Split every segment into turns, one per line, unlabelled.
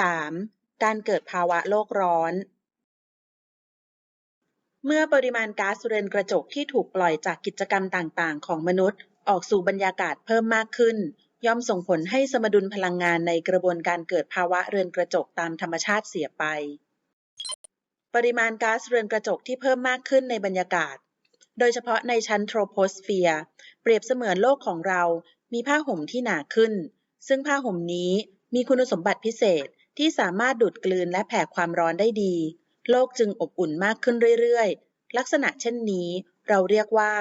3. การเกิดภาวะโลกร้อน เมื่อปริมาณก๊าซเรือนกระจกที่ถูกปล่อยจากกิจกรรมต่างๆ ของมนุษย์ ออกสู่บรรยากาศเพิ่มมากขึ้น ย่อมส่งผลให้สมดุลพลังงานในกระบวนการเกิดภาวะเรือนกระจกตามธรรมชาติเสียไป ปริมาณก๊าซเรือนกระจกที่เพิ่มมากขึ้นในบรรยากาศ โดยเฉพาะในชั้นโทรโพสเฟียร์เปรียบเสมือนโลกของเรา มีผ้าห่มที่หนาขึ้น ซึ่งผ้าห่มนี้มีคุณสมบัติพิเศษ ที่สามารถดูดกลืนและแผ่ความร้อนได้ดี โลกจึงอบอุ่นมากขึ้นเรื่อยๆ ลักษณะเช่นนี้เราเรียกว่า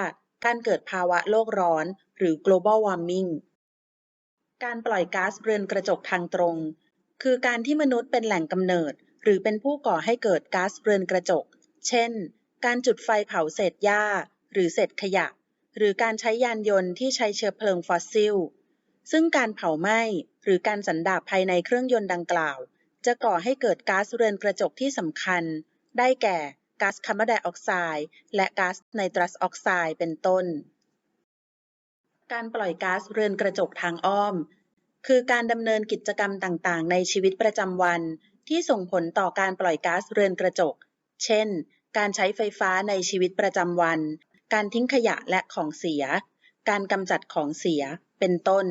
การเกิดภาวะโลกร้อน หรือ global warming การปล่อยก๊าซเรือนกระจกทางตรง คือการที่มนุษย์เป็นแหล่งกำเนิด หรือเป็นผู้ก่อให้เกิดก๊าซเรือนกระจก เช่น การจุดไฟเผาเศษหญ้า หรือเศษขยะ หรือการใช้ยานยนต์ที่ใช้เชื้อเพลิงฟอสซิล ซึ่งการเผาไหม้หรือการสันดาบภายในเครื่องยนต์ดังกล่าว จะก่อให้เกิดก๊าซเรือนกระจกที่สำคัญ ได้แก่ก๊าซคาร์บอนไดออกไซด์และก๊าซไนตรัสออกไซด์เป็นต้น การปล่อยก๊าซเรือนกระจกทางอ้อม คือการดำเนินกิจกรรมต่างๆ ในชีวิตประจำวัน ที่ส่งผลต่อการปล่อยก๊าซเรือนกระจก เช่น การใช้ไฟฟ้าในชีวิตประจำวัน การทิ้งขยะและของเสีย การกำจัดของเสีย เป็นต้น